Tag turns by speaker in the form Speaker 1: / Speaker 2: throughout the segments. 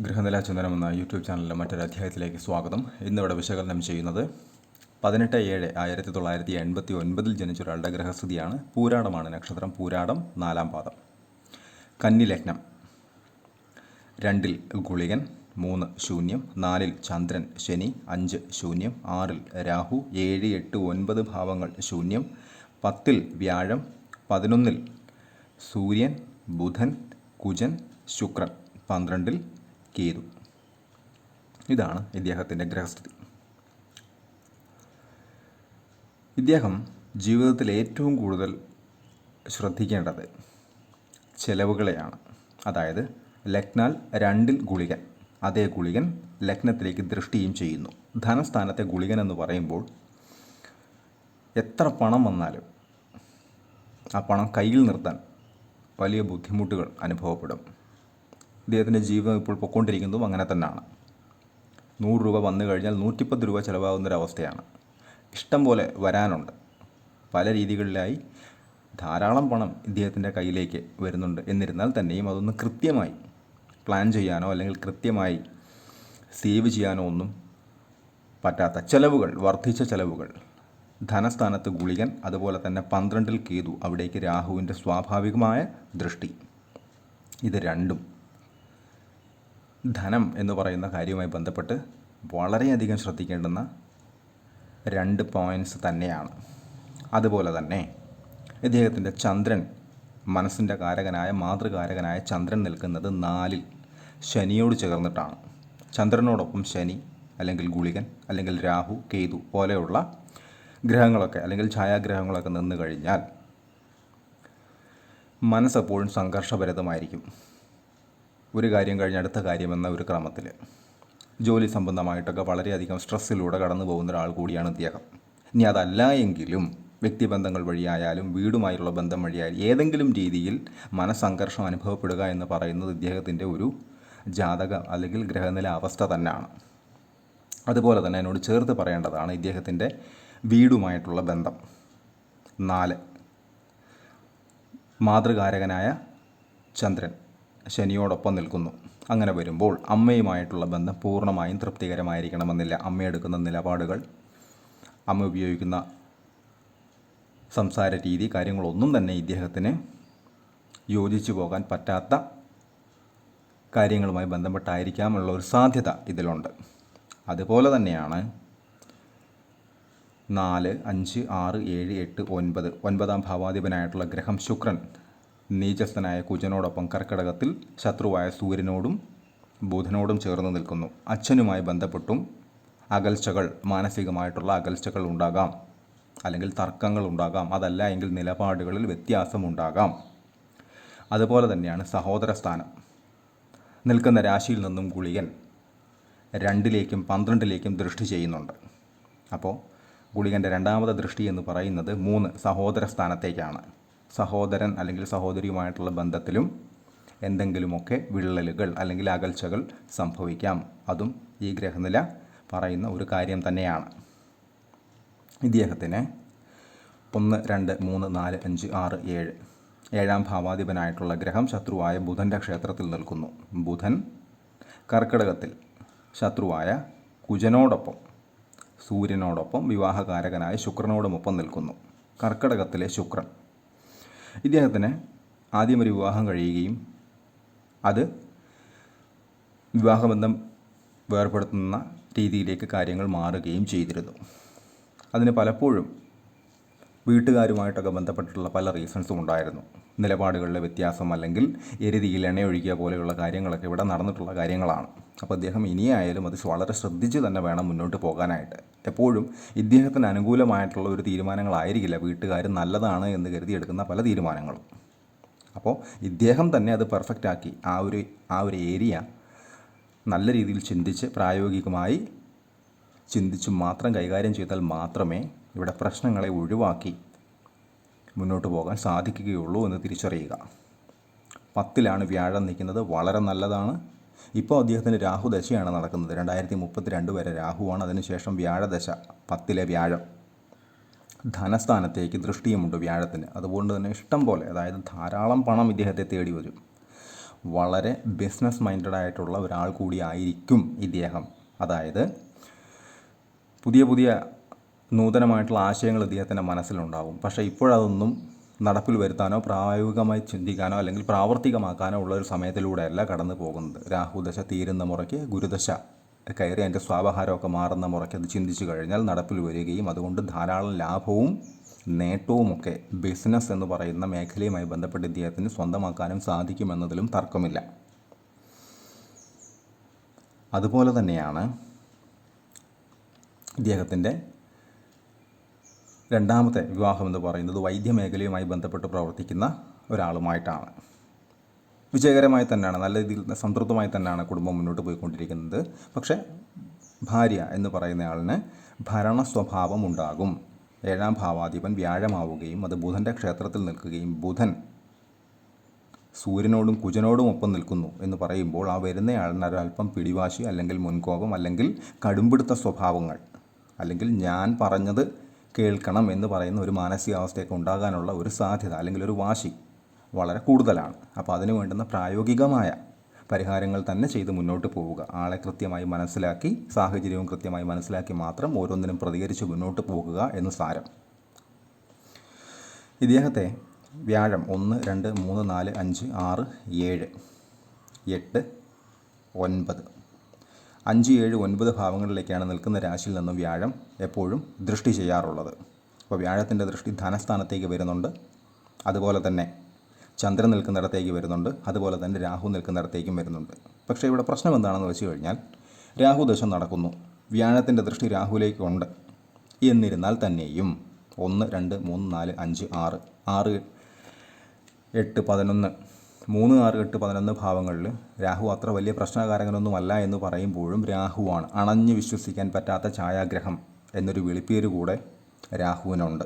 Speaker 1: ഗൃഹനില ചിന്തനം എന്ന യൂട്യൂബ് ചാനലിലെ മറ്റൊരു അധ്യായത്തിലേക്ക് സ്വാഗതം. ഇന്നിവിടെ വിശകലനം ചെയ്യുന്നത് പതിനെട്ട് ഏഴ് ആയിരത്തി തൊള്ളായിരത്തി എൺപത്തി ഒൻപതിൽ ജനിച്ച ഒരാളുടെ ഗ്രഹസ്ഥിതിയാണ് പൂരാടമാണ് നക്ഷത്രം. പൂരാടം നാലാം പാദം. കന്നി ലഗ്നം രണ്ടിൽ ഗുളികൻ മൂന്ന് ശൂന്യം നാലിൽ ചന്ദ്രൻ ശനി അഞ്ച് ശൂന്യം ആറിൽ രാഹു ഏഴ് എട്ട് ഒൻപത് ഭാവങ്ങൾ ശൂന്യം പത്തിൽ വ്യാഴം പതിനൊന്നിൽ സൂര്യൻ ബുധൻ കുജൻ ശുക്രൻ പന്ത്രണ്ടിൽ കേതു ഇതാണ് ഇദ്ദേഹത്തിന്റെ ഗ്രഹസ്ഥിതി. ഇദ്ദേഹം ജീവിതത്തിൽ ഏറ്റവും കൂടുതൽ ശ്രദ്ധിക്കേണ്ടത് ചെലവുകളെയാണ്. അതായത് ലഗ്നാൽ രണ്ടിൽ ഗുളികൻ അതേ ഗുളികൻ ലഗ്നത്തിലേക്ക് ദൃഷ്ടിയും ചെയ്യുന്നു. ധനസ്ഥാനത്തെ ഗുളികൻ എന്ന് പറയുമ്പോൾ എത്ര പണം വന്നാലും ആ പണം കയ്യിൽ നിർത്താൻ വലിയ ബുദ്ധിമുട്ടുകൾ അനുഭവപ്പെടും. ഇദ്ദേഹത്തിന്റെ ജീവിതം ഇപ്പോൾ പൊക്കൊണ്ടിരിക്കുന്നതും അങ്ങനെ തന്നെയാണ്. നൂറ് രൂപ വന്നു കഴിഞ്ഞാൽ നൂറ്റിപ്പത്ത് രൂപ ചിലവാകുന്നൊരവസ്ഥയാണ്. ഇഷ്ടം പോലെ വരാനുണ്ട്. പല രീതികളിലായി ധാരാളം പണം ഇദ്ദേഹത്തിന്റെ കയ്യിലേക്ക് വരുന്നുണ്ട്. എന്നിരുന്നാൽ തന്നെയും അതൊന്ന് കൃത്യമായി പ്ലാൻ ചെയ്യാനോ അല്ലെങ്കിൽ കൃത്യമായി സേവ് ചെയ്യാനോ ഒന്നും പറ്റാത്ത ചെലവുകൾ വർദ്ധിച്ച ചെലവുകൾ. ധനസ്ഥാനത്ത് ഗുളികൻ അതുപോലെ തന്നെ പന്ത്രണ്ടിൽ കേതു അവിടേക്ക് രാഹുവിന്റെ സ്വാഭാവികമായ ദൃഷ്ടി. ഇത് രണ്ടും ധനം എന്ന് പറയുന്ന കാര്യവുമായി ബന്ധപ്പെട്ട് വളരെയധികം ശ്രദ്ധിക്കേണ്ടുന്ന രണ്ട് പോയിന്റ്സ് തന്നെയാണ്. അതുപോലെ തന്നെ ഇദ്ദേഹത്തിന്റെ ചന്ദ്രൻ മനസ്സിന്റെ കാരകനായ മാതൃകാരകനായ ചന്ദ്രൻ നിൽക്കുന്നത് നാലിൽ ശനിയോട് ചേർന്നിട്ടാണ്. ചന്ദ്രനോടൊപ്പം ശനി അല്ലെങ്കിൽ ഗുളികൻ അല്ലെങ്കിൽ രാഹു കേതു പോലെയുള്ള ഗ്രഹങ്ങളൊക്കെ അല്ലെങ്കിൽ ഛായാഗ്രഹങ്ങളൊക്കെ നിന്ന് കഴിഞ്ഞാൽ മനസ്സെപ്പോഴും സംഘർഷഭരിതമായിരിക്കും. ഒരു കാര്യം കഴിഞ്ഞ അടുത്ത കാര്യമെന്ന ഒരു ക്രമത്തിൽ. ജോലി സംബന്ധമായിട്ടൊക്കെ വളരെയധികം സ്ട്രെസ്സിലൂടെ കടന്നു പോകുന്ന ഒരാൾ കൂടിയാണ് ഇദ്ദേഹം. ഇനി അതല്ല എങ്കിലും വ്യക്തിബന്ധങ്ങൾ വഴിയായാലും വീടുമായുള്ള ബന്ധം വഴിയായാലും ഏതെങ്കിലും രീതിയിൽ മനസ്സംഘർഷം അനുഭവപ്പെടുക എന്ന് പറയുന്നത് ഇദ്ദേഹത്തിന്റെ ഒരു ജാതക അല്ലെങ്കിൽ ഗ്രഹനില അവസ്ഥ തന്നെയാണ്. അതുപോലെ തന്നെ എന്നോട് ചേർത്ത് പറയേണ്ടതാണ് ഇദ്ദേഹത്തിന്റെ വീടുമായിട്ടുള്ള ബന്ധം. നാല്. മാതൃകാരകനായ ചന്ദ്രൻ. ശനിയോടൊപ്പം നിൽക്കുന്നു. അങ്ങനെ വരുമ്പോൾ അമ്മയുമായിട്ടുള്ള ബന്ധം പൂർണമായും തൃപ്തികരമായിരിക്കണമെന്നില്ല. അമ്മ എടുക്കുന്ന നിലപാടുകൾ അമ്മ ഉപയോഗിക്കുന്ന സംസാര രീതി കാര്യങ്ങളൊന്നും തന്നെ ഇദ്ദേഹത്തിന് യോജിച്ചു പോകാൻ പറ്റാത്ത കാര്യങ്ങളുമായി ബന്ധപ്പെട്ടായിരിക്കാമുള്ള ഒരു സാധ്യത ഇതിലുണ്ട്. അതുപോലെ തന്നെയാണ് നാല് അഞ്ച് ആറ് ഏഴ് എട്ട് ഒൻപത്. ഒൻപതാം ഭാവാധിപനായിട്ടുള്ള ഗ്രഹം ശുക്രൻ നീചസ്ഥനായ കുജനോടൊപ്പം കർക്കടകത്തിൽ ശത്രുവായ സൂര്യനോടും ബുധനോടും ചേർന്ന് നിൽക്കുന്നു. അച്ഛനുമായി ബന്ധപ്പെട്ടും അകൽച്ചകൾ മാനസികമായിട്ടുള്ള അകൽച്ചകൾ ഉണ്ടാകാം. അല്ലെങ്കിൽ തർക്കങ്ങൾ ഉണ്ടാകാം. അതല്ല എങ്കിൽ നിലപാടുകളിൽ വ്യത്യാസമുണ്ടാകാം. അതുപോലെ തന്നെയാണ് സഹോദര സ്ഥാനം. നിൽക്കുന്ന രാശിയിൽ നിന്നും ഗുളികൻ രണ്ടിലേക്കും പന്ത്രണ്ടിലേക്കും ദൃഷ്ടി ചെയ്യുന്നുണ്ട്. അപ്പോൾ ഗുളികന്റെ രണ്ടാമത്തെ ദൃഷ്ടി എന്ന് പറയുന്നത് മൂന്ന് സഹോദര സ്ഥാനത്തേക്കാണ്. സഹോദരൻ അല്ലെങ്കിൽ സഹോദരിയുമായിട്ടുള്ള ബന്ധത്തിലും എന്തെങ്കിലുമൊക്കെ വിള്ളലുകൾ അല്ലെങ്കിൽ അകൽച്ചകൾ സംഭവിക്കാം. അതും ഈ ഗ്രഹനില പറയുന്ന ഒരു കാര്യം തന്നെയാണ്. ഇദ്ദേഹത്തിന് ഒന്ന് രണ്ട് മൂന്ന് നാല് അഞ്ച് ആറ് ഏഴ്. ഏഴാം ഭാവാധിപനായിട്ടുള്ള ഗ്രഹം ശത്രുവായ ബുധന്റെ ക്ഷേത്രത്തിൽ നിൽക്കുന്നു. ബുധൻ കർക്കിടകത്തിൽ ശത്രുവായ കുജനോടൊപ്പം സൂര്യനോടൊപ്പം വിവാഹകാരകനായ ശുക്രനോടുമൊപ്പം നിൽക്കുന്നു. കർക്കിടകത്തിലെ ശുക്രൻ ഇദ്ദേഹത്തിന് ആദ്യം ഒരു വിവാഹം കഴിയുകയും അത് വിവാഹബന്ധം വേർപ്പെടുത്തുന്ന രീതിയിലേക്ക് കാര്യങ്ങൾ മാറുകയും ചെയ്തിരുന്നു. അതിന് പലപ്പോഴും വീട്ടുകാരുമായിട്ടൊക്കെ ബന്ധപ്പെട്ടിട്ടുള്ള പല റീസൺസും ഉണ്ടായിരുന്നു. നിലപാടുകളിലെ വ്യത്യാസം അല്ലെങ്കിൽ എരുതിയിൽ എണ്ണയൊഴിക്കുക പോലെയുള്ള കാര്യങ്ങളൊക്കെ ഇവിടെ നടന്നിട്ടുള്ള കാര്യങ്ങളാണ്. അപ്പോൾ അദ്ദേഹം ഇനിയായാലും അത് വളരെ ശ്രദ്ധിച്ച് തന്നെ വേണം മുന്നോട്ട് പോകാനായിട്ട്. എപ്പോഴും ഇദ്ദേഹത്തിന് അനുകൂലമായിട്ടുള്ള ഒരു തീരുമാനങ്ങളായിരിക്കില്ല. വീട്ടുകാർ നല്ലതാണ് എന്ന് കരുതി എടുക്കുന്ന പല തീരുമാനങ്ങളും. അപ്പോൾ ഇദ്ദേഹം തന്നെ അത് പെർഫെക്റ്റാക്കി ആ ഒരു ആ ഒരു ഏരിയ നല്ല രീതിയിൽ ചിന്തിച്ച് പ്രായോഗികമായി ചിന്തിച്ച് മാത്രം കൈകാര്യം ചെയ്താൽ മാത്രമേ ഇവിടെ പ്രശ്നങ്ങളെ ഒഴിവാക്കി മുന്നോട്ട് പോകാൻ സാധിക്കുകയുള്ളൂ എന്ന് തിരിച്ചറിയുക. പത്തിലാണ് വ്യാഴം നിൽക്കുന്നത്. വളരെ നല്ലതാണ്. ഇപ്പോൾ അദ്ദേഹത്തിന് രാഹുദശയാണ് നടക്കുന്നത്. രണ്ടായിരത്തി മുപ്പത്തി രണ്ട് വരെ രാഹുവാണ്. അതിനുശേഷം വ്യാഴദശ പത്തിലെ വ്യാഴം. ധനസ്ഥാനത്തേക്ക് ദൃഷ്ടിയുമുണ്ട് വ്യാഴത്തിന്. അതുകൊണ്ട് തന്നെ ഇഷ്ടം പോലെ അതായത് ധാരാളം പണം ഇദ്ദേഹത്തെ തേടി വരും. വളരെ ബിസിനസ് മൈൻഡഡ് ആയിട്ടുള്ള ഒരാൾ കൂടിയായിരിക്കും ഇദ്ദേഹം. അതായത് പുതിയ പുതിയ നൂതനമായിട്ടുള്ള ആശയങ്ങൾ ഇദ്ദേഹത്തിന്റെ മനസ്സിലുണ്ടാകും പക്ഷേ ഇപ്പോഴതൊന്നും നടപ്പിൽ വരുത്താനോ പ്രായോഗികമായി ചിന്തിക്കാനോ അല്ലെങ്കിൽ പ്രാവർത്തികമാക്കാനോ ഉള്ള ഒരു സമയത്തിലൂടെയല്ല കടന്നു പോകുന്നത്. രാഹുദശ തീരുന്ന മുറയ്ക്ക് ഗുരുദശ കയറി അതിന്റെ സ്വാഭാരമൊക്കെ മാറുന്ന മുറയ്ക്ക് അത് ചിന്തിച്ചു കഴിഞ്ഞാൽ നടപ്പിൽ വരികയും അതുകൊണ്ട് ധാരാളം ലാഭവും നേട്ടവുമൊക്കെ ബിസിനസ് എന്ന് പറയുന്ന മേഖലയുമായി ബന്ധപ്പെട്ട് ഇദ്ദേഹത്തിന് സ്വന്തമാക്കാനും സാധിക്കുമെന്നതിലും തർക്കമില്ല. അതുപോലെ തന്നെയാണ് ഇദ്ദേഹത്തിന്റെ രണ്ടാമത്തെ വിവാഹം എന്ന് പറയുന്നത് വൈദ്യമേഖലയുമായി ബന്ധപ്പെട്ട് പ്രവർത്തിക്കുന്ന ഒരാളുമായിട്ടാണ്. വിജയകരമായി തന്നെയാണ് നല്ല രീതിയിൽ സംതൃപ്തമായി തന്നെയാണ് കുടുംബം മുന്നോട്ട് പോയിക്കൊണ്ടിരിക്കുന്നത്. പക്ഷേ ഭാര്യ എന്ന് പറയുന്നയാളിന് ഭരണ സ്വഭാവം ഉണ്ടാകും. ഏഴാം ഭാവാധിപൻ വ്യാഴമാവുകയും അത് ബുധന്റെ ക്ഷേത്രത്തിൽ നിൽക്കുകയും ബുധൻ സൂര്യനോടും കുജനോടും ഒപ്പം നിൽക്കുന്നു എന്ന് പറയുമ്പോൾ ആ വരുന്നയാളിന് ഒരല്പം പിടിവാശി അല്ലെങ്കിൽ മുൻകോപം അല്ലെങ്കിൽ കടുമ്പിടുത്ത സ്വഭാവങ്ങൾ അല്ലെങ്കിൽ ഞാൻ പറഞ്ഞത് കേൾക്കണം എന്ന് പറയുന്ന ഒരു മാനസികാവസ്ഥയൊക്കെ ഉണ്ടാകാനുള്ള ഒരു സാധ്യത അല്ലെങ്കിൽ ഒരു വാശി വളരെ കൂടുതലാണ്. അപ്പോൾ അതിന് വേണ്ടുന്ന പ്രായോഗികമായ പരിഹാരങ്ങൾ തന്നെ ചെയ്ത് മുന്നോട്ട് പോവുക. ആളെ കൃത്യമായി മനസ്സിലാക്കി സാഹചര്യവും കൃത്യമായി മനസ്സിലാക്കി മാത്രം ഓരോന്നിനും പ്രതികരിച്ച് മുന്നോട്ട് പോകുക എന്ന് സാരം. ഇദ്ദേഹത്തെ വ്യാഴം ഒന്ന് രണ്ട് മൂന്ന് നാല് അഞ്ച് ആറ് ഏഴ് എട്ട് ഒൻപത് അഞ്ച് ഏഴ് ഒൻപത് ഭാവങ്ങളിലേക്കാണ് നിൽക്കുന്ന രാശിയിൽ നിന്നും വ്യാഴം എപ്പോഴും ദൃഷ്ടി ചെയ്യാറുള്ളത്. അപ്പോൾ വ്യാഴത്തിന്റെ ദൃഷ്ടി ധനസ്ഥാനത്തേക്ക് വരുന്നുണ്ട്. അതുപോലെ തന്നെ ചന്ദ്രൻ നിൽക്കുന്നിടത്തേക്ക് വരുന്നുണ്ട്. അതുപോലെ തന്നെ രാഹു നിൽക്കുന്നിടത്തേക്കും വരുന്നുണ്ട്. പക്ഷേ ഇവിടെ പ്രശ്നം എന്താണെന്ന് വെച്ച് കഴിഞ്ഞാൽ രാഹു ദശ നടക്കുന്നു. വ്യാഴത്തിന്റെ ദൃഷ്ടി രാഹുലേക്കുണ്ട്. എന്നിരുന്നാൽ തന്നെയും ഒന്ന് രണ്ട് മൂന്ന് നാല് അഞ്ച് ആറ് ആറ് എട്ട് പതിനൊന്ന് മൂന്ന് ആറ് എട്ട് പതിനൊന്ന് ഭാവങ്ങളിൽ രാഹു അത്ര വലിയ പ്രശ്നകാരകനൊന്നുമല്ല എന്ന് പറയുമ്പോഴും രാഹുവാണ് അണഞ്ഞു വിശ്വസിക്കാൻ പറ്റാത്ത ഛായാഗ്രഹം എന്നൊരു വിളിപ്പേര് കൂടെ രാഹുവിനുണ്ട്.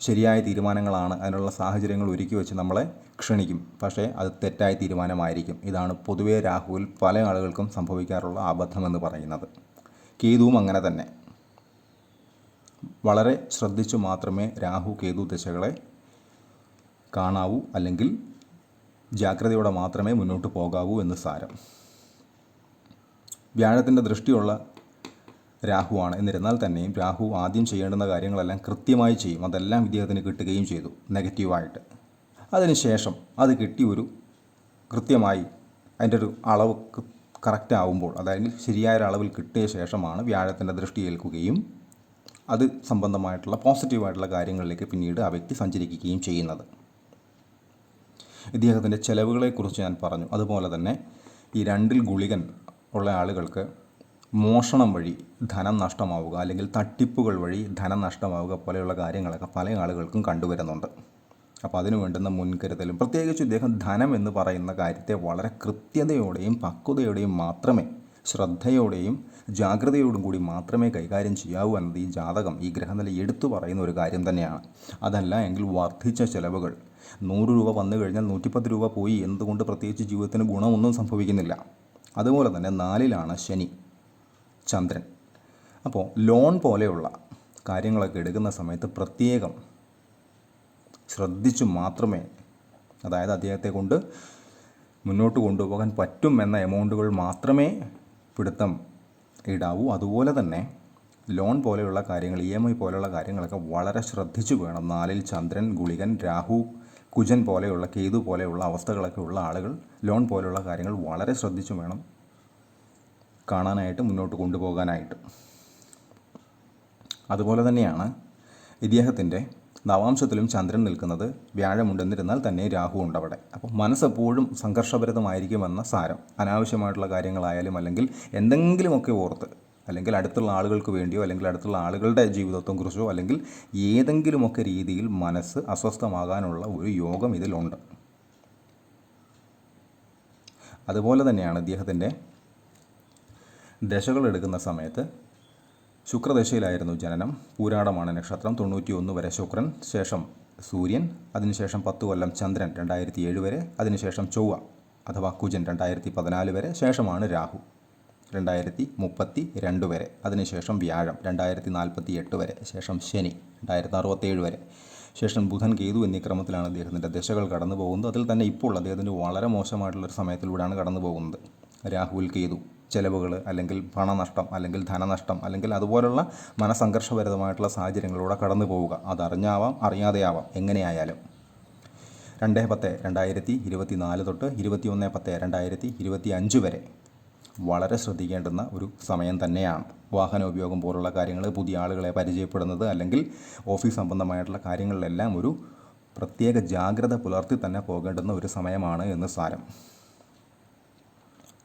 Speaker 1: ശരിയായ തീരുമാനങ്ങളാണ് അതിനുള്ള സാഹചര്യങ്ങൾ ഒരുക്കി വെച്ച് നമ്മളെ ക്ഷണിക്കും. പക്ഷേ അത് തെറ്റായ തീരുമാനമായിരിക്കും. ഇതാണ് പൊതുവേ രാഹുവിൽ പല ആളുകൾക്കും സംഭവിക്കാറുള്ള അബദ്ധമെന്ന് പറയുന്നത്. കേതുവും അങ്ങനെ തന്നെ. വളരെ ശ്രദ്ധിച്ചു മാത്രമേ രാഹു കേതു ദശകളെ കാണാവൂ അല്ലെങ്കിൽ ജാഗ്രതയോടെ മാത്രമേ മുന്നോട്ട് പോകാവൂ എന്ന് സാരം. വ്യാഴത്തിന്റെ ദൃഷ്ടിയുള്ള രാഹുവാണ്. എന്നിരുന്നാൽ തന്നെയും രാഹു ആദ്യം ചെയ്യേണ്ടുന്ന കാര്യങ്ങളെല്ലാം കൃത്യമായി ചെയ്യും. അതെല്ലാം ഇദ്ദേഹത്തിന് കിട്ടുകയും ചെയ്തു നെഗറ്റീവായിട്ട്. അതിനുശേഷം അത് കിട്ടി ഒരു കൃത്യമായി അതിന്റെ ഒരു അളവ് കറക്റ്റ് ആവുമ്പോൾ അതായത് ശരിയായ അളവിൽ കിട്ടിയ ശേഷമാണ് വ്യാഴത്തിന്റെ ദൃഷ്ടി ഏൽക്കുകയും അത് സംബന്ധമായിട്ടുള്ള പോസിറ്റീവായിട്ടുള്ള കാര്യങ്ങളിലേക്ക് പിന്നീട് ആ വ്യക്തി സഞ്ചരിക്കുകയും ചെയ്യുന്നത്. ഇദ്ദേഹത്തിന്റെ ചെലവുകളെക്കുറിച്ച് ഞാൻ പറഞ്ഞു. അതുപോലെ തന്നെ ഈ രണ്ടിൽ ഗുളികൻ ഉള്ള ആളുകൾക്ക് മോഷണം വഴി ധനം നഷ്ടമാവുക അല്ലെങ്കിൽ തട്ടിപ്പുകൾ വഴി ധനം നഷ്ടമാവുക പോലെയുള്ള കാര്യങ്ങളൊക്കെ പല ആളുകൾക്കും കണ്ടുവരുന്നുണ്ട്. അപ്പോൾ അതിനു വേണ്ടുന്ന മുൻകരുതലും പ്രത്യേകിച്ച് ഇദ്ദേഹം ധനം എന്ന് പറയുന്ന കാര്യത്തെ വളരെ കൃത്യതയോടെയും പക്വതയോടെയും മാത്രമേ ശ്രദ്ധയോടെയും ജാഗ്രതയോടും കൂടി മാത്രമേ കൈകാര്യം ചെയ്യാവൂ എന്നത് ഈ ജാതകം ഈ ഗ്രഹനില എടുത്തു പറയുന്ന ഒരു കാര്യം തന്നെയാണ്. അതല്ല എങ്കിൽ വർദ്ധിച്ച ചിലവുകൾ. നൂറ് രൂപ വന്നു കഴിഞ്ഞാൽ നൂറ്റിപ്പത്ത് രൂപ പോയി എന്തുകൊണ്ട് പ്രത്യേകിച്ച് ജീവിതത്തിന് ഗുണമൊന്നും സംഭവിക്കുന്നില്ല. അതുപോലെ തന്നെ നാലിലാണ് ശനി ചന്ദ്രൻ. അപ്പോൾ ലോൺ പോലെയുള്ള കാര്യങ്ങളൊക്കെ എടുക്കുന്ന സമയത്ത് പ്രത്യേകം ശ്രദ്ധിച്ചു മാത്രമേ അതായത് അദ്ദേഹത്തെ കൊണ്ട് മുന്നോട്ട് കൊണ്ടുപോകാൻ പറ്റും എന്ന എമൗണ്ടുകൾ മാത്രമേ പിടുത്തം ഇടാവൂ അതുപോലെ തന്നെ ലോൺ പോലെയുള്ള കാര്യങ്ങൾ ഇ എം ഐ പോലെയുള്ള കാര്യങ്ങളൊക്കെ വളരെ ശ്രദ്ധിച്ചു വേണം. നാലിൽ ചന്ദ്രൻ ഗുളികൻ രാഹു കുജൻ പോലെയുള്ള കേതു പോലെയുള്ള അവസ്ഥകളൊക്കെ ഉള്ള ആളുകൾ ലോൺ പോലെയുള്ള കാര്യങ്ങൾ വളരെ ശ്രദ്ധിച്ചു വേണം കാണാനായിട്ട് മുന്നോട്ട് കൊണ്ടുപോകാനായിട്ട്. അതുപോലെ തന്നെയാണ് ഇദ്ദേഹത്തിന്റെ നവാംശത്തിലും ചന്ദ്രൻ നിൽക്കുന്നത് വ്യാഴമുണ്ടെന്നിരുന്നാൽ തന്നെ രാഹു ഉണ്ട് അവിടെ അപ്പോൾ മനസ്സെപ്പോഴും സംഘർഷഭരിതമായിരിക്കുമെന്ന സാരം. അനാവശ്യമായിട്ടുള്ള കാര്യങ്ങളായാലും അല്ലെങ്കിൽ എന്തെങ്കിലുമൊക്കെ ഓർത്ത് അല്ലെങ്കിൽ അടുത്തുള്ള ആളുകൾക്ക് വേണ്ടിയോ അല്ലെങ്കിൽ അടുത്തുള്ള ആളുകളുടെ ജീവിതത്തെക്കുറിച്ചോ അല്ലെങ്കിൽ ഏതെങ്കിലുമൊക്കെ രീതിയിൽ മനസ്സ് അസ്വസ്ഥമാകാനുള്ള ഒരു യോഗം ഇതിലുണ്ട്. അതുപോലെ തന്നെയാണ് ഇദ്ദേഹത്തിന്റെ ദശകൾ എടുക്കുന്ന സമയത്ത് ശുക്രദശയിലായിരുന്നു ജനനം. പൂരാടമാണ് നക്ഷത്രം. തൊണ്ണൂറ്റി ഒന്ന് വരെ ശുക്രൻ ശേഷം സൂര്യൻ അതിനുശേഷം പത്ത് കൊല്ലം ചന്ദ്രൻ രണ്ടായിരത്തി ഏഴ് വരെ അതിനുശേഷം ചൊവ്വ അഥവാ കുജൻ രണ്ടായിരത്തി പതിനാല് വരെ ശേഷമാണ് രാഹു രണ്ടായിരത്തി മുപ്പത്തി രണ്ട് വരെ അതിനുശേഷം വ്യാഴം രണ്ടായിരത്തി നാൽപ്പത്തി എട്ട് വരെ ശേഷം ശനി രണ്ടായിരത്തി അറുപത്തേഴ് വരെ. ശേഷം ബുധൻ കേതു എന്നീ ക്രമത്തിലാണ് അദ്ദേഹത്തിന്റെ ദശകൾ കടന്നു പോകുന്നത് അതിൽ തന്നെ ഇപ്പോൾ അദ്ദേഹത്തിന് വളരെ മോശമായിട്ടുള്ളൊരു സമയത്തിലൂടെയാണ് കടന്നു പോകുന്നത് രാഹുൽ കേതു. ചെലവുകൾ അല്ലെങ്കിൽ പണനഷ്ടം അല്ലെങ്കിൽ ധനനഷ്ടം അല്ലെങ്കിൽ അതുപോലുള്ള മനസംഘർഷഭരിതമായിട്ടുള്ള സാഹചര്യങ്ങളിലൂടെ കടന്നു പോവുക. അതറിഞ്ഞാവാം അറിയാതെയാവാം എങ്ങനെയായാലും. രണ്ട് പത്ത് രണ്ടായിരത്തി ഇരുപത്തി നാല് തൊട്ട് ഇരുപത്തി ഒന്ന് പത്ത് രണ്ടായിരത്തി ഇരുപത്തി അഞ്ച് വരെ വളരെ ശ്രദ്ധിക്കേണ്ടുന്ന ഒരു സമയം തന്നെയാണ്. വാഹന ഉപയോഗം പോലുള്ള കാര്യങ്ങൾ പുതിയ ആളുകളെ പരിചയപ്പെടുന്നത് അല്ലെങ്കിൽ ഓഫീസ് സംബന്ധമായിട്ടുള്ള കാര്യങ്ങളിലെല്ലാം ഒരു പ്രത്യേക ജാഗ്രത പുലർത്തി തന്നെ പോകേണ്ടുന്ന ഒരു സമയമാണ് എന്ന് സാരം.